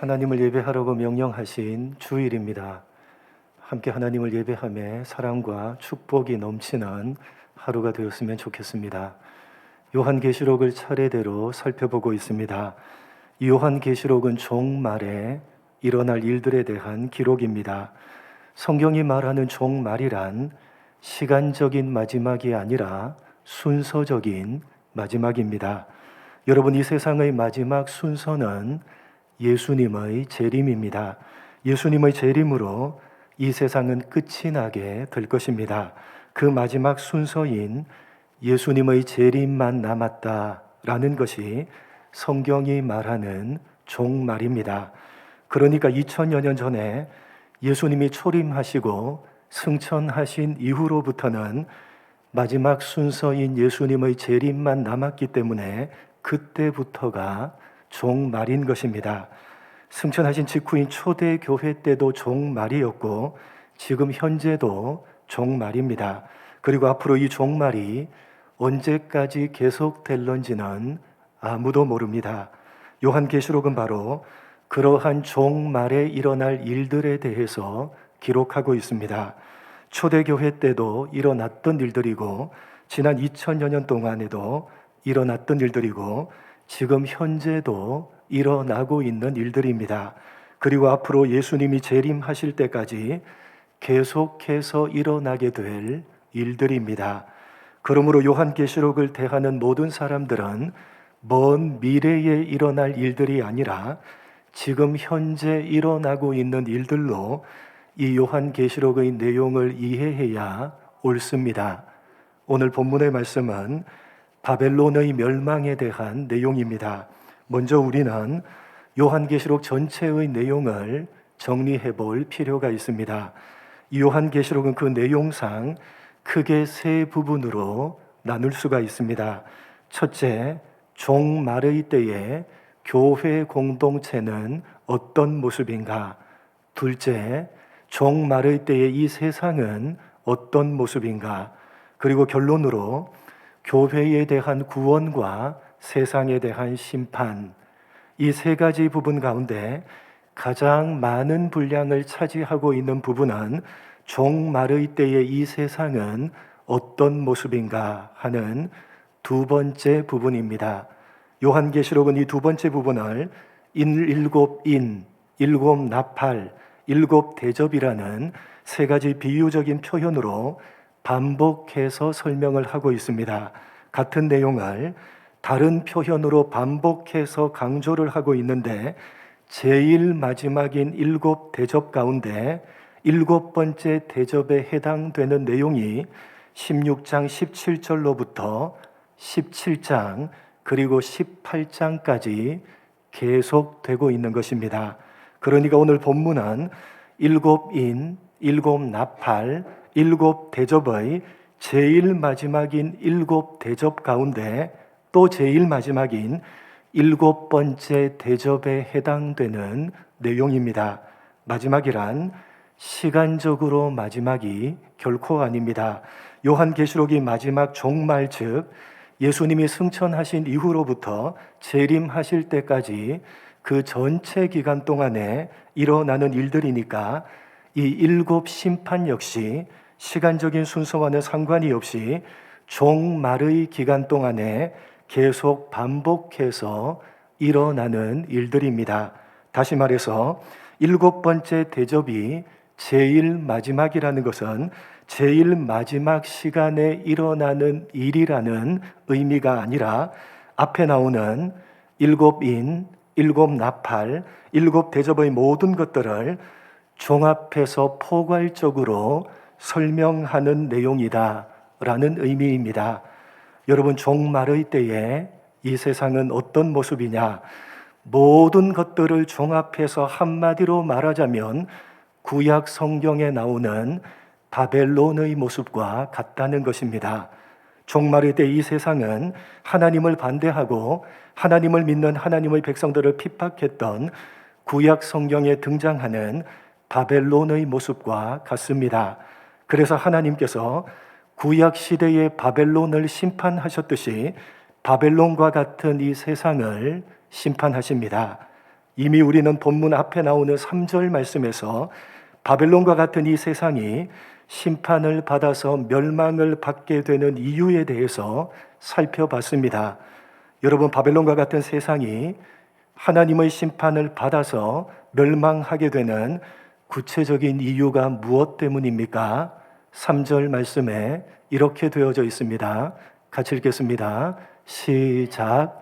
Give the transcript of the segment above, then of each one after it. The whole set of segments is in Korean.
하나님을 예배하라고 명령하신 주일입니다. 함께 하나님을 예배함에 사랑과 축복이 넘치는 하루가 되었으면 좋겠습니다. 요한계시록을 차례대로 살펴보고 있습니다. 이 요한계시록은 종말에 일어날 일들에 대한 기록입니다. 성경이 말하는 종말이란 시간적인 마지막이 아니라 순서적인 마지막입니다. 여러분, 이 세상의 마지막 순서는 예수님의 재림입니다. 예수님의 재림으로 이 세상은 끝이 나게 될 것입니다. 그 마지막 순서인 예수님의 재림만 남았다라는 것이 성경이 말하는 종말입니다. 그러니까 2000여 년 전에 예수님이 초림하시고 승천하신 이후로부터는 마지막 순서인 예수님의 재림만 남았기 때문에 그때부터가 종말인 것입니다. 승천하신 직후인 초대 교회 때도 종말이었고 지금 현재도 종말입니다. 그리고 앞으로 이 종말이 언제까지 계속될런지는 아무도 모릅니다. 요한계시록은 바로 그러한 종말에 일어날 일들에 대해서 기록하고 있습니다. 초대교회 때도 일어났던 일들이고 지난 2000여 년 동안에도 일어났던 일들이고 지금 현재도 일어나고 있는 일들입니다. 그리고 앞으로 예수님이 재림하실 때까지 계속해서 일어나게 될 일들입니다. 그러므로 요한계시록을 대하는 모든 사람들은 먼 미래에 일어날 일들이 아니라 지금 현재 일어나고 있는 일들로 이 요한계시록의 내용을 이해해야 옳습니다. 오늘 본문의 말씀은 바벨론의 멸망에 대한 내용입니다. 먼저 우리는 요한계시록 전체의 내용을 정리해 볼 필요가 있습니다. 이 요한계시록은 그 내용상 크게 세 부분으로 나눌 수가 있습니다. 첫째, 종말의 때에 교회 공동체는 어떤 모습인가? 둘째, 종말의 때에 이 세상은 어떤 모습인가? 그리고 결론으로 교회에 대한 구원과 세상에 대한 심판, 이 세 가지 부분 가운데 가장 많은 분량을 차지하고 있는 부분은 종말의 때의 이 세상은 어떤 모습인가 하는 두 번째 부분입니다. 요한계시록은 이 두 번째 부분을 일곱 인, 일곱 나팔, 일곱 대접이라는 세 가지 비유적인 표현으로 반복해서 설명을 하고 있습니다. 같은 내용을 다른 표현으로 반복해서 강조를 하고 있는데 제일 마지막인 일곱 대접 가운데 일곱 번째 대접에 해당되는 내용이 16장 17절로부터 17장 그리고 18장까지 계속되고 있는 것입니다. 그러니까 오늘 본문은 일곱 인, 일곱 나팔, 일곱 대접의 제일 마지막인 일곱 대접 가운데 또 제일 마지막인 일곱 번째 대접에 해당되는 내용입니다. 마지막이란 시간적으로 마지막이 결코 아닙니다. 요한계시록이 마지막 종말 즉 예수님이 승천하신 이후로부터 재림하실 때까지 그 전체 기간 동안에 일어나는 일들이니까 이 일곱 심판 역시 시간적인 순서와는 상관이 없이 종말의 기간 동안에 계속 반복해서 일어나는 일들입니다. 다시 말해서 일곱 번째 대접이 제일 마지막이라는 것은 제일 마지막 시간에 일어나는 일이라는 의미가 아니라 앞에 나오는 일곱 인, 일곱 나팔, 일곱 대접의 모든 것들을 종합해서 포괄적으로 설명하는 내용이다 라는 의미입니다. 여러분 종말의 때에 이 세상은 어떤 모습이냐? 모든 것들을 종합해서 한마디로 말하자면 구약 성경에 나오는 바벨론의 모습과 같다는 것입니다. 종말의 때 이 세상은 하나님을 반대하고 하나님을 믿는 하나님의 백성들을 핍박했던 구약 성경에 등장하는 바벨론의 모습과 같습니다. 그래서 하나님께서 구약 시대의 바벨론을 심판하셨듯이 바벨론과 같은 이 세상을 심판하십니다. 이미 우리는 본문 앞에 나오는 3절 말씀에서 바벨론과 같은 이 세상이 심판을 받아서 멸망을 받게 되는 이유에 대해서 살펴봤습니다. 여러분, 바벨론과 같은 세상이 하나님의 심판을 받아서 멸망하게 되는 구체적인 이유가 무엇 때문입니까? 3절 말씀에 이렇게 되어져 있습니다. 같이 읽겠습니다. 시작.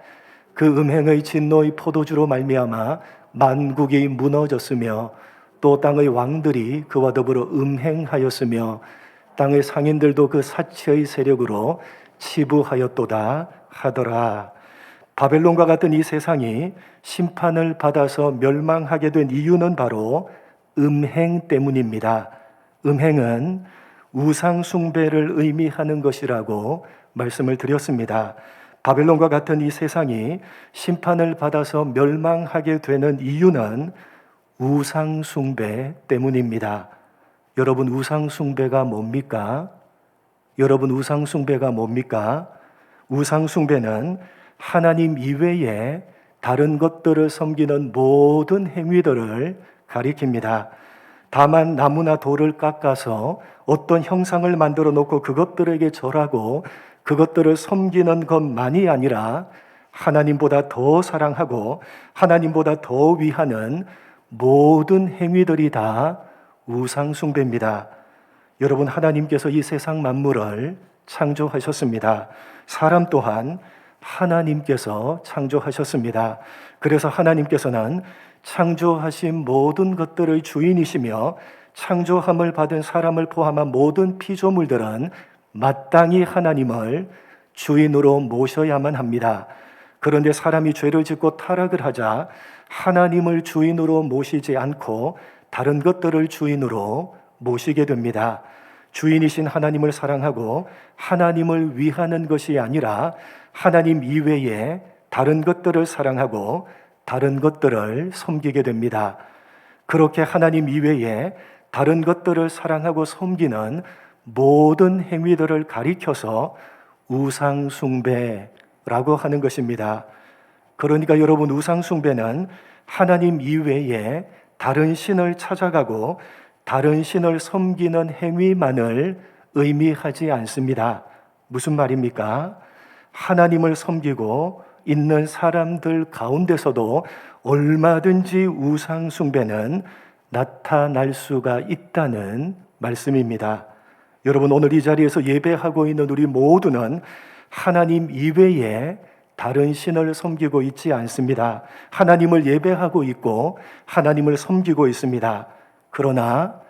그 음행의 진노의 포도주로 말미암아 만국이 무너졌으며 또 땅의 왕들이 그와 더불어 음행하였으며 땅의 상인들도 그 사치의 세력으로 치부하였도다 하더라. 바벨론과 같은 이 세상이 심판을 받아서 멸망하게 된 이유는 바로 음행 때문입니다. 음행은 우상숭배를 의미하는 것이라고 말씀을 드렸습니다. 바벨론과 같은 이 세상이 심판을 받아서 멸망하게 되는 이유는 우상숭배 때문입니다. 여러분, 우상숭배가 뭡니까? 여러분, 우상숭배가 뭡니까? 우상숭배는 하나님 이외에 다른 것들을 섬기는 모든 행위들을 가리킵니다. 다만 나무나 돌을 깎아서 어떤 형상을 만들어 놓고 그것들에게 절하고 그것들을 섬기는 것만이 아니라 하나님보다 더 사랑하고 하나님보다 더 위하는 모든 행위들이 다 우상숭배입니다. 여러분, 하나님께서 이 세상 만물을 창조하셨습니다. 사람 또한 하나님께서 창조하셨습니다. 그래서 하나님께서는 창조하신 모든 것들의 주인이시며 창조함을 받은 사람을 포함한 모든 피조물들은 마땅히 하나님을 주인으로 모셔야만 합니다. 그런데 사람이 죄를 짓고 타락을 하자 하나님을 주인으로 모시지 않고 다른 것들을 주인으로 모시게 됩니다. 주인이신 하나님을 사랑하고 하나님을 위하는 것이 아니라 하나님 이외에 다른 것들을 사랑하고 다른 것들을 섬기게 됩니다. 그렇게 하나님 이외에 다른 것들을 사랑하고 섬기는 모든 행위들을 가리켜서 우상숭배라고 하는 것입니다. 그러니까 여러분 우상숭배는 하나님 이외에 다른 신을 찾아가고 다른 신을 섬기는 행위만을 의미하지 않습니다. 무슨 말입니까? 하나님을 섬기고 있는 사람들 가운데서도 얼마든지 우상숭배는 나타날 수가 있다는 말씀입니다. 여러분, 오늘 이 자리에서 예배하고 있는 우리 모두는 하나님 이외에 다른 신을 섬기고 있지 않습니다. 하나님을 예배하고 있고 하나님을 섬기고 있습니다. 그러나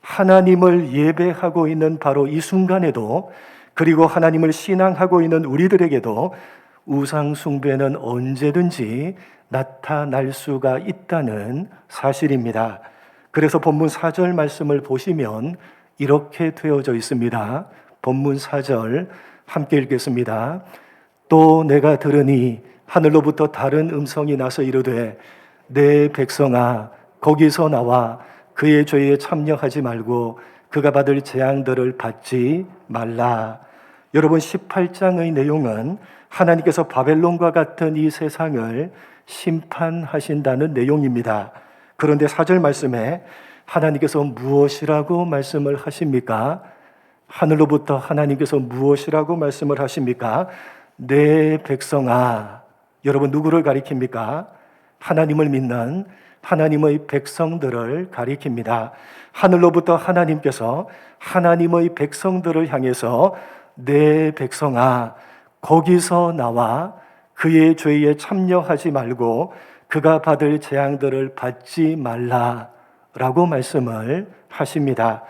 하나님을 예배하고 있는 바로 이 순간에도 그리고 하나님을 신앙하고 있는 우리들에게도 우상숭배는 언제든지 나타날 수가 있다는 사실입니다. 그래서 본문 4절 말씀을 보시면 이렇게 되어져 있습니다. 본문 4절 함께 읽겠습니다. 또 내가 들으니 하늘로부터 다른 음성이 나서 이르되 내 백성아 거기서 나와 그의 죄에 참여하지 말고 그가 받을 재앙들을 받지 말라. 여러분 18장의 내용은 하나님께서 바벨론과 같은 이 세상을 심판하신다는 내용입니다. 그런데 사절 말씀에 하나님께서 무엇이라고 말씀을 하십니까? 하늘로부터 하나님께서 무엇이라고 말씀을 하십니까? 내 백성아. 여러분 누구를 가리킵니까? 하나님을 믿는 하나님의 백성들을 가리킵니다. 하늘로부터 하나님께서 하나님의 백성들을 향해서 내 백성아 거기서 나와 그의 죄에 참여하지 말고 그가 받을 재앙들을 받지 말라라고 말씀을 하십니다.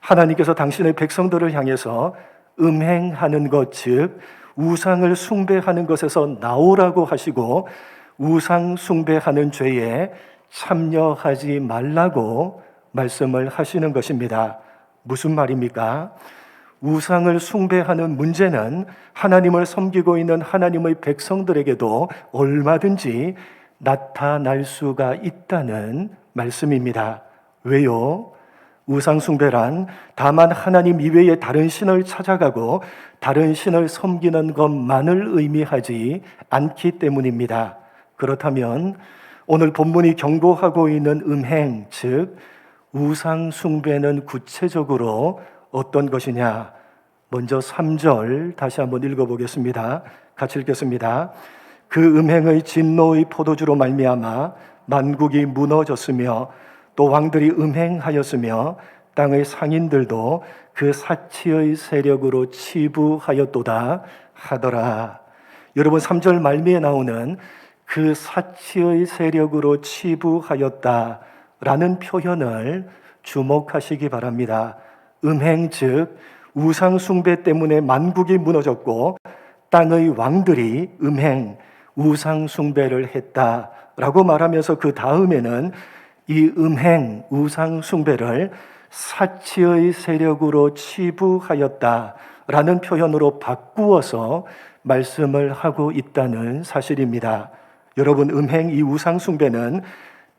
하나님께서 당신의 백성들을 향해서 음행하는 것, 즉, 우상을 숭배하는 것에서 나오라고 하시고, 우상 숭배하는 죄에 참여하지 말라고 말씀을 하시는 것입니다. 무슨 말입니까? 우상을 숭배하는 문제는 하나님을 섬기고 있는 하나님의 백성들에게도 얼마든지 나타날 수가 있다는 말씀입니다. 왜요? 우상숭배란 다만 하나님 이외에 다른 신을 찾아가고 다른 신을 섬기는 것만을 의미하지 않기 때문입니다. 그렇다면 오늘 본문이 경고하고 있는 음행, 즉 우상 숭배는 구체적으로 어떤 것이냐? 먼저 3절 다시 한번 읽어보겠습니다. 같이 읽겠습니다. 그 음행의 진노의 포도주로 말미암아 만국이 무너졌으며 또 왕들이 음행하였으며 땅의 상인들도 그 사치의 세력으로 치부하였도다 하더라. 여러분 3절 말미에 나오는 그 사치의 세력으로 치부하였다라는 표현을 주목하시기 바랍니다. 음행 즉 우상 숭배 때문에 만국이 무너졌고 땅의 왕들이 음행 우상 숭배를 했다라고 말하면서 그 다음에는 이 음행 우상 숭배를 사치의 세력으로 치부하였다라는 표현으로 바꾸어서 말씀을 하고 있다는 사실입니다. 여러분 음행 이 우상 숭배는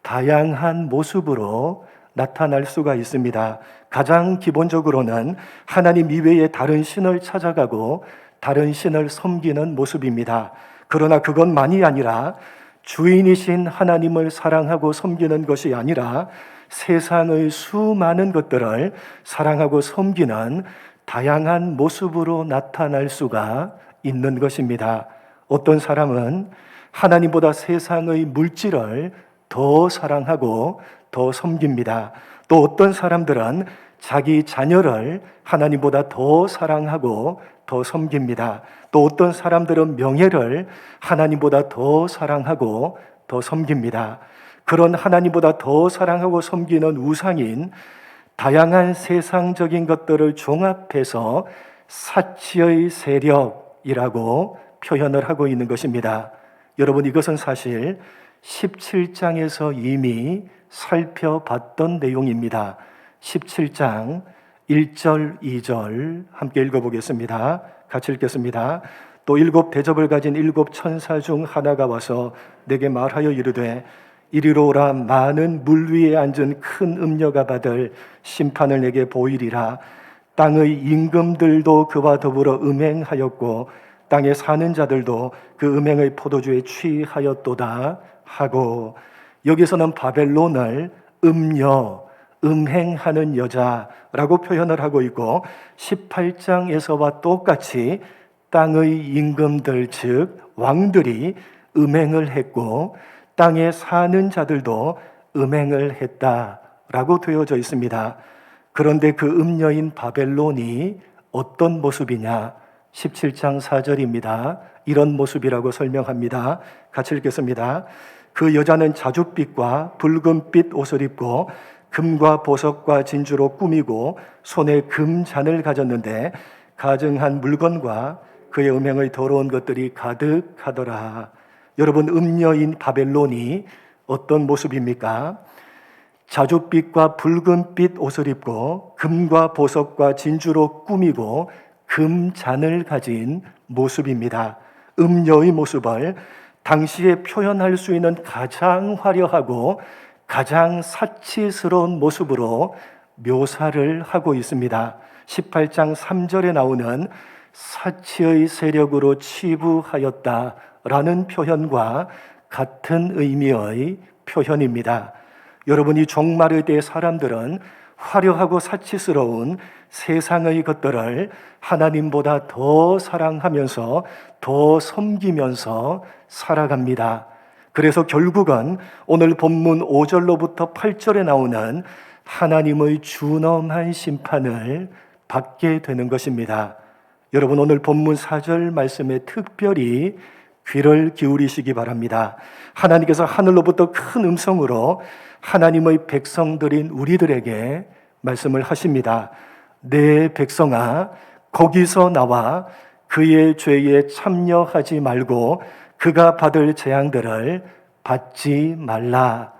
다양한 모습으로 나타날 수가 있습니다. 가장 기본적으로는 하나님 이외의 다른 신을 찾아가고 다른 신을 섬기는 모습입니다. 그러나 그것만이 아니라 주인이신 하나님을 사랑하고 섬기는 것이 아니라 세상의 수많은 것들을 사랑하고 섬기는 다양한 모습으로 나타날 수가 있는 것입니다. 어떤 사람은 하나님보다 세상의 물질을 더 사랑하고 더 섬깁니다. 또 어떤 사람들은 자기 자녀를 하나님보다 더 사랑하고 더 섬깁니다. 또 어떤 사람들은 명예를 하나님보다 더 사랑하고 더 섬깁니다. 그런 하나님보다 더 사랑하고 섬기는 우상인 다양한 세상적인 것들을 종합해서 사치의 세력이라고 표현을 하고 있는 것입니다. 여러분 이것은 사실 17장에서 이미 살펴봤던 내용입니다. 17장 1절, 2절 함께 읽어보겠습니다. 같이 읽겠습니다. 또 일곱 대접을 가진 일곱 천사 중 하나가 와서 내게 말하여 이르되 이리로 오라 많은 물 위에 앉은 큰 음녀가 받을 심판을 내게 보이리라 땅의 임금들도 그와 더불어 음행하였고 땅에 사는 자들도 그 음행의 포도주에 취하였도다 하고 여기서는 바벨론을 음녀 음행하는 여자라고 표현을 하고 있고 18장에서와 똑같이 땅의 임금들 즉 왕들이 음행을 했고 땅에 사는 자들도 음행을 했다라고 되어져 있습니다. 그런데 그 음녀인 바벨론이 어떤 모습이냐? 17장 4절입니다. 이런 모습이라고 설명합니다. 같이 읽겠습니다. 그 여자는 자줏빛과 붉은빛 옷을 입고 금과 보석과 진주로 꾸미고 손에 금 잔을 가졌는데 가증한 물건과 그의 음행의 더러운 것들이 가득하더라. 여러분 음녀인 바벨론이 어떤 모습입니까? 자줏빛과 붉은빛 옷을 입고 금과 보석과 진주로 꾸미고 금잔을 가진 모습입니다. 음녀의 모습을 당시에 표현할 수 있는 가장 화려하고 가장 사치스러운 모습으로 묘사를 하고 있습니다. 18장 3절에 나오는 사치의 세력으로 치부하였다 라는 표현과 같은 의미의 표현입니다. 여러분이 종말의 때 사람들은 화려하고 사치스러운 세상의 것들을 하나님보다 더 사랑하면서 더 섬기면서 살아갑니다. 그래서 결국은 오늘 본문 5절로부터 8절에 나오는 하나님의 준엄한 심판을 받게 되는 것입니다. 여러분 오늘 본문 4절 말씀에 특별히 귀를 기울이시기 바랍니다. 하나님께서 하늘로부터 큰 음성으로 하나님의 백성들인 우리들에게 말씀을 하십니다. 내 백성아, 거기서 나와 그의 죄에 참여하지 말고 그가 받을 재앙들을 받지 말라.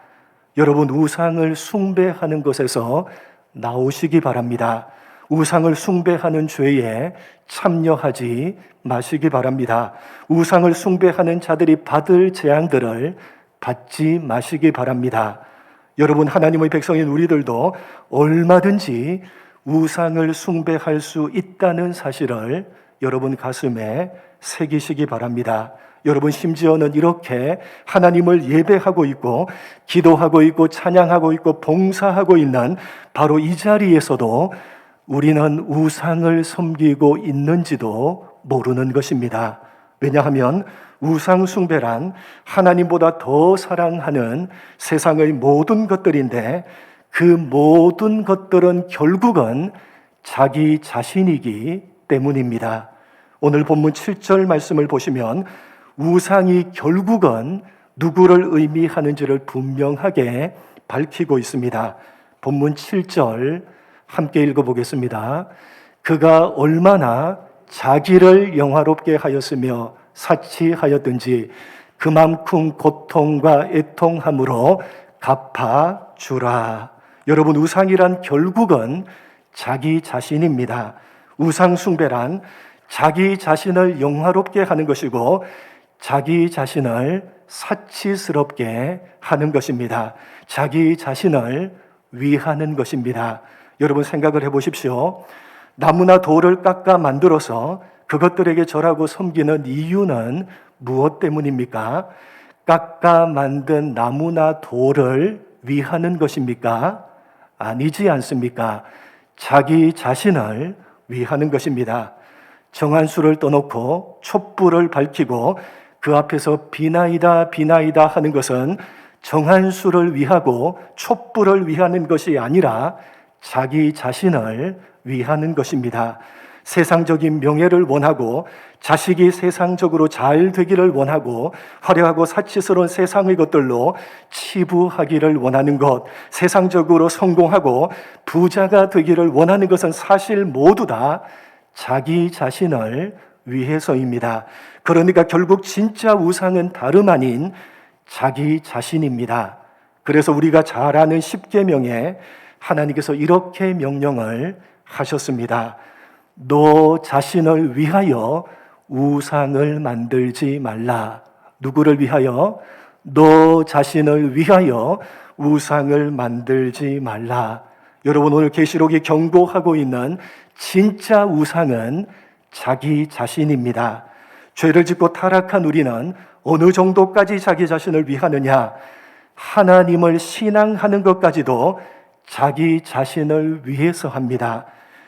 여러분, 우상을 숭배하는 것에서 나오시기 바랍니다. 우상을 숭배하는 죄에 참여하지 마시기 바랍니다. 우상을 숭배하는 자들이 받을 재앙들을 받지 마시기 바랍니다. 여러분, 하나님의 백성인 우리들도 얼마든지 우상을 숭배할 수 있다는 사실을 여러분 가슴에 새기시기 바랍니다. 여러분 심지어는 이렇게 하나님을 예배하고 있고 기도하고 있고 찬양하고 있고 봉사하고 있는 바로 이 자리에서도 우리는 우상을 섬기고 있는지도 모르는 것입니다. 왜냐하면 우상 숭배란 하나님보다 더 사랑하는 세상의 모든 것들인데 그 모든 것들은 결국은 자기 자신이기 때문입니다. 오늘 본문 7절 말씀을 보시면 우상이 결국은 누구를 의미하는지를 분명하게 밝히고 있습니다. 본문 7절 함께 읽어보겠습니다. 그가 얼마나 자기를 영화롭게 하였으며 사치하였든지 그만큼 고통과 애통함으로 갚아 주라. 여러분 우상이란 결국은 자기 자신입니다. 우상 숭배란 자기 자신을 영화롭게 하는 것이고 자기 자신을 사치스럽게 하는 것입니다. 자기 자신을 위하는 것입니다. 여러분 생각을 해 보십시오. 나무나 돌을 깎아 만들어서 그것들에게 절하고 섬기는 이유는 무엇 때문입니까? 깎아 만든 나무나 돌을 위하는 것입니까? 아니지 않습니까? 자기 자신을 위하는 것입니다. 정한 수를 떠놓고 촛불을 밝히고 그 앞에서 비나이다 비나이다 하는 것은 정한 수를 위하고 촛불을 위하는 것이 아니라 자기 자신을 위하는 것입니다. 세상적인 명예를 원하고 자식이 세상적으로 잘 되기를 원하고 화려하고 사치스러운 세상의 것들로 치부하기를 원하는 것, 세상적으로 성공하고 부자가 되기를 원하는 것은 사실 모두 다 자기 자신을 위해서입니다. 그러니까 결국 진짜 우상은 다름 아닌 자기 자신입니다. 그래서 우리가 잘 아는 십계명에 하나님께서 이렇게 명령을 하셨습니다. 너 자신을 위하여 우상을 만들지 말라. 누구를 위하여? 너 자신을 위하여 우상을 만들지 말라. 여러분 오늘 계시록이 경고하고 있는 진짜 우상은 자기 자신입니다. 죄를 짓고 타락한 우리는 어느 정도까지 자기 자신을 위하느냐? 하나님을 신앙하는 것까지도 자기 자신을 위해서 합니다.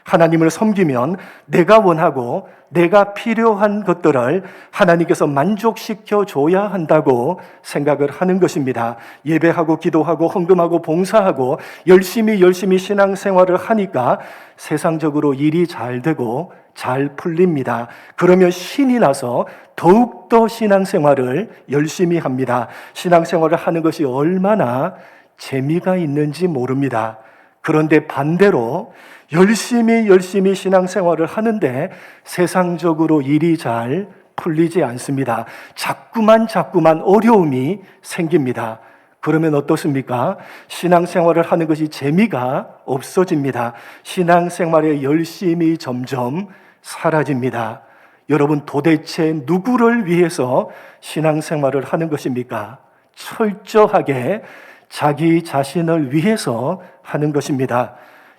하나님을 섬기면 내가 원하고 내가 필요한 것들을 하나님께서 만족시켜 줘야 한다고 생각을 하는 것입니다. 예배하고 기도하고 헌금하고 봉사하고 열심히 열심히 신앙생활을 하니까 세상적으로 일이 잘 되고 잘 풀립니다. 그러면 신이 나서 더욱더 신앙생활을 열심히 합니다. 신앙생활을 하는 것이 얼마나 재미가 있는지 모릅니다. 그런데 반대로 열심히 열심히 신앙생활을 하는데 세상적으로 일이 잘 풀리지 않습니다. 자꾸만 자꾸만 어려움이 생깁니다. 그러면 어떻습니까? 신앙생활을 하는 것이 재미가 없어집니다. 신앙생활의 열심히 점점 사라집니다. 여러분 도대체 누구를 위해서 신앙생활을 하는 것입니까? 철저하게 자기 자신을 위해서 하는 것입니다.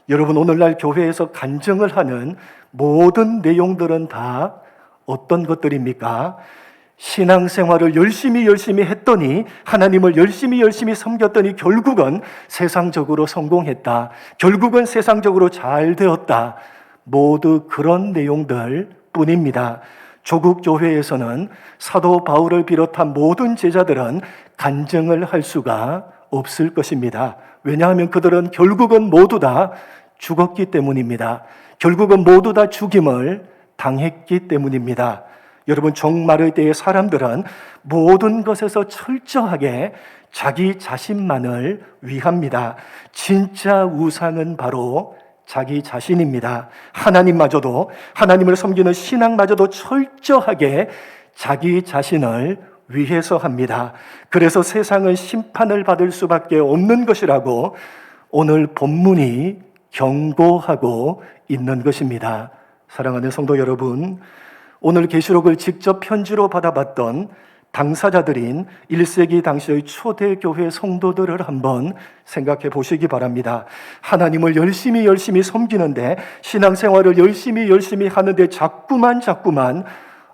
여러분 오늘날 교회에서 간증을 하는 모든 내용들은 다 어떤 것들입니까? 신앙생활을 열심히 열심히 했더니 하나님을 열심히 열심히 섬겼더니 결국은 세상적으로 성공했다. 결국은 세상적으로 잘 되었다. 모두 그런 내용들 뿐입니다. 조국 교회에서는 사도 바울을 비롯한 모든 제자들은 간증을 할 수가 없을 것입니다. 왜냐하면 그들은 결국은 모두 다 죽었기 때문입니다. 결국은 모두 다 죽임을 당했기 때문입니다. 여러분, 종말의 때의 사람들은 모든 것에서 철저하게 자기 자신만을 위합니다. 진짜 우상은 바로 자기 자신입니다. 하나님마저도, 하나님을 섬기는 신앙마저도 철저하게 자기 자신을 위해서 합니다. 그래서 세상은 심판을 받을 수밖에 없는 것이라고 오늘 본문이 경고하고 있는 것입니다. 사랑하는 성도 여러분, 오늘 계시록을 직접 편지로 받아봤던 당사자들인 1세기 당시의 초대교회 성도들을 한번 생각해 보시기 바랍니다. 하나님을 열심히 열심히 섬기는데 신앙생활을 열심히 열심히 하는데 자꾸만 자꾸만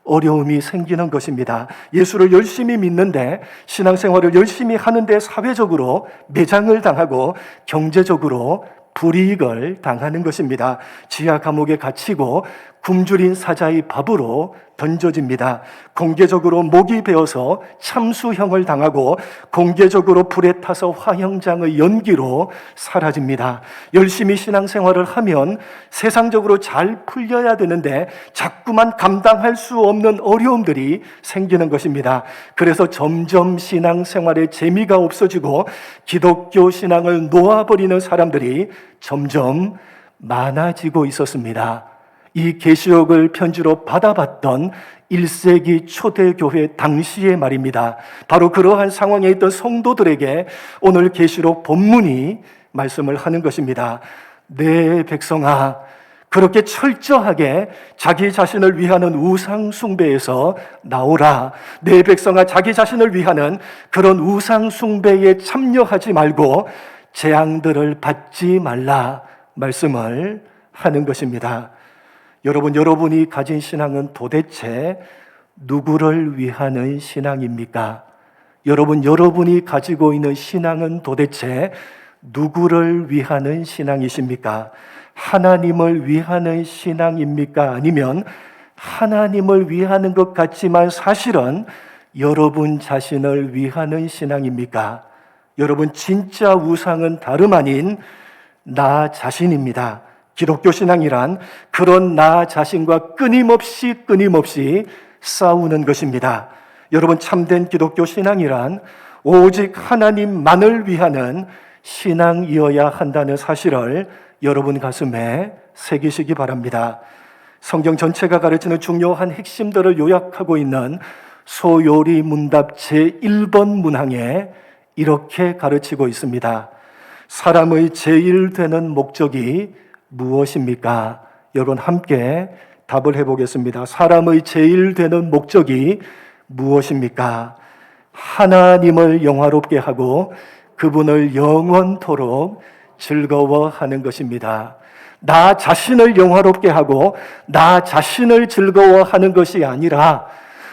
어려움이 생기는 것입니다. 예수를 열심히 믿는데 신앙생활을 열심히 하는데 사회적으로 매장을 당하고 경제적으로 불이익을 당하는 것입니다. 지하 감옥에 갇히고 굶주린 사자의 밥으로 던져집니다. 공개적으로 목이 베어서 참수형을 당하고 공개적으로 불에 타서 화형장의 연기로 사라집니다. 열심히 신앙생활을 하면 세상적으로 잘 풀려야 되는데 자꾸만 감당할 수 없는 어려움들이 생기는 것입니다. 그래서 점점 신앙생활에 재미가 없어지고 기독교 신앙을 놓아버리는 사람들이 점점 많아지고 있었습니다. 이 계시록을 편지로 받아봤던 1세기 초대교회 당시의 말입니다. 바로 그러한 상황에 있던 성도들에게 오늘 계시록 본문이 말씀을 하는 것입니다. 내 백성아, 그렇게 철저하게 자기 자신을 위하는 우상 숭배에서 나오라. 내 백성아, 자기 자신을 위하는 그런 우상 숭배에 참여하지 말고 재앙들을 받지 말라. 말씀을 하는 것입니다. 여러분, 여러분이 가진 신앙은 도대체 누구를 위하는 신앙입니까? 여러분, 여러분이 가지고 있는 신앙은 도대체 누구를 위하는 신앙이십니까? 하나님을 위하는 신앙입니까? 아니면 하나님을 위하는 것 같지만 사실은 여러분 자신을 위하는 신앙입니까? 여러분, 진짜 우상은 다름 아닌 나 자신입니다. 기독교 신앙이란 그런 나 자신과 끊임없이 끊임없이 싸우는 것입니다. 여러분 참된 기독교 신앙이란 오직 하나님만을 위하는 신앙이어야 한다는 사실을 여러분 가슴에 새기시기 바랍니다. 성경 전체가 가르치는 중요한 핵심들을 요약하고 있는 소요리 문답 제1번 문항에 이렇게 가르치고 있습니다. 사람의 제일 되는 목적이 무엇입니까? 여러분 함께 답을 해보겠습니다. 사람의 제일 되는 목적이 무엇입니까? 하나님을 영화롭게 하고 그분을 영원토록 즐거워하는 것입니다. 나 자신을 영화롭게 하고 나 자신을 즐거워하는 것이 아니라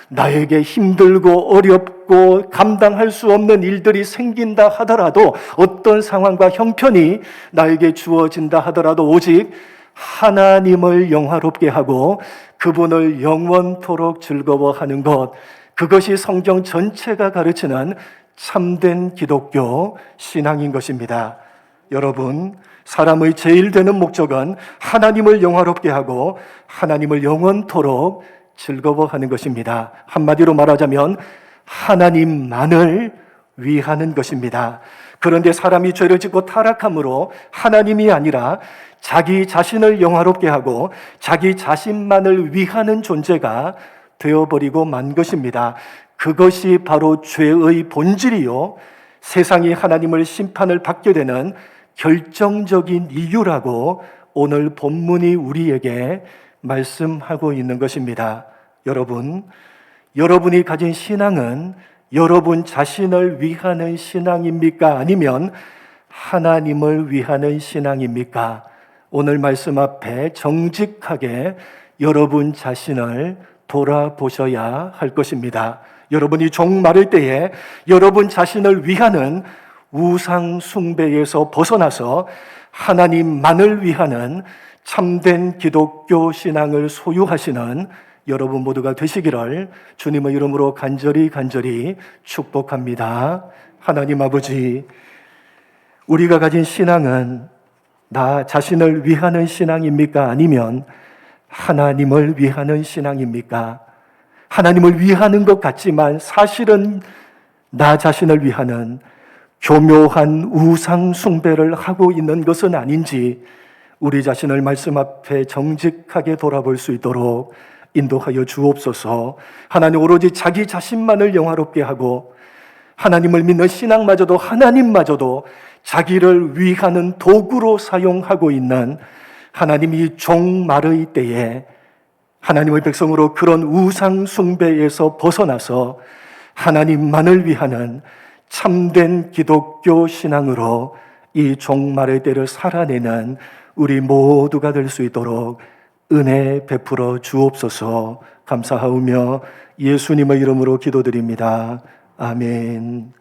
나에게 힘들고 어렵고 감당할 수 없는 일들이 생긴다 하더라도 어떤 상황과 형편이 나에게 주어진다 하더라도 오직 하나님을 영화롭게 하고 그분을 영원토록 즐거워하는 것 그것이 성경 전체가 가르치는 참된 기독교 신앙인 것입니다. 여러분, 사람의 제일 되는 목적은 하나님을 영화롭게 하고 하나님을 영원토록 즐거워하는 것입니다. 한마디로 말하자면 하나님만을 위하는 것입니다. 그런데 사람이 죄를 짓고 타락함으로 하나님이 아니라 자기 자신을 영화롭게 하고 자기 자신만을 위하는 존재가 되어버리고 만 것입니다. 그것이 바로 죄의 본질이요. 세상이 하나님을 심판을 받게 되는 결정적인 이유라고 오늘 본문이 우리에게 말씀하고 있는 것입니다. 여러분, 여러분이 가진 신앙은 여러분 자신을 위하는 신앙입니까? 아니면 하나님을 위하는 신앙입니까? 오늘 말씀 앞에 정직하게 여러분 자신을 돌아보셔야 할 것입니다. 여러분이 종말을 때에 여러분 자신을 위하는 우상 숭배에서 벗어나서 하나님만을 위하는 참된 기독교 신앙을 소유하시는 여러분 모두가 되시기를 주님의 이름으로 간절히 간절히 축복합니다. 하나님 아버지, 우리가 가진 신앙은 나 자신을 위하는 신앙입니까? 아니면 하나님을 위하는 신앙입니까? 하나님을 위하는 것 같지만 사실은 나 자신을 위하는 교묘한 우상 숭배를 하고 있는 것은 아닌지 우리 자신을 말씀 앞에 정직하게 돌아볼 수 있도록 인도하여 주옵소서. 하나님 오로지 자기 자신만을 영화롭게 하고 하나님을 믿는 신앙마저도 하나님마저도 자기를 위하는 도구로 사용하고 있는 하나님이 종말의 때에 하나님의 백성으로 그런 우상 숭배에서 벗어나서 하나님만을 위하는 참된 기독교 신앙으로 이 종말의 때를 살아내는 우리 모두가 될 수 있도록 은혜 베풀어 주옵소서 감사하오며 예수님의 이름으로 기도드립니다. 아멘.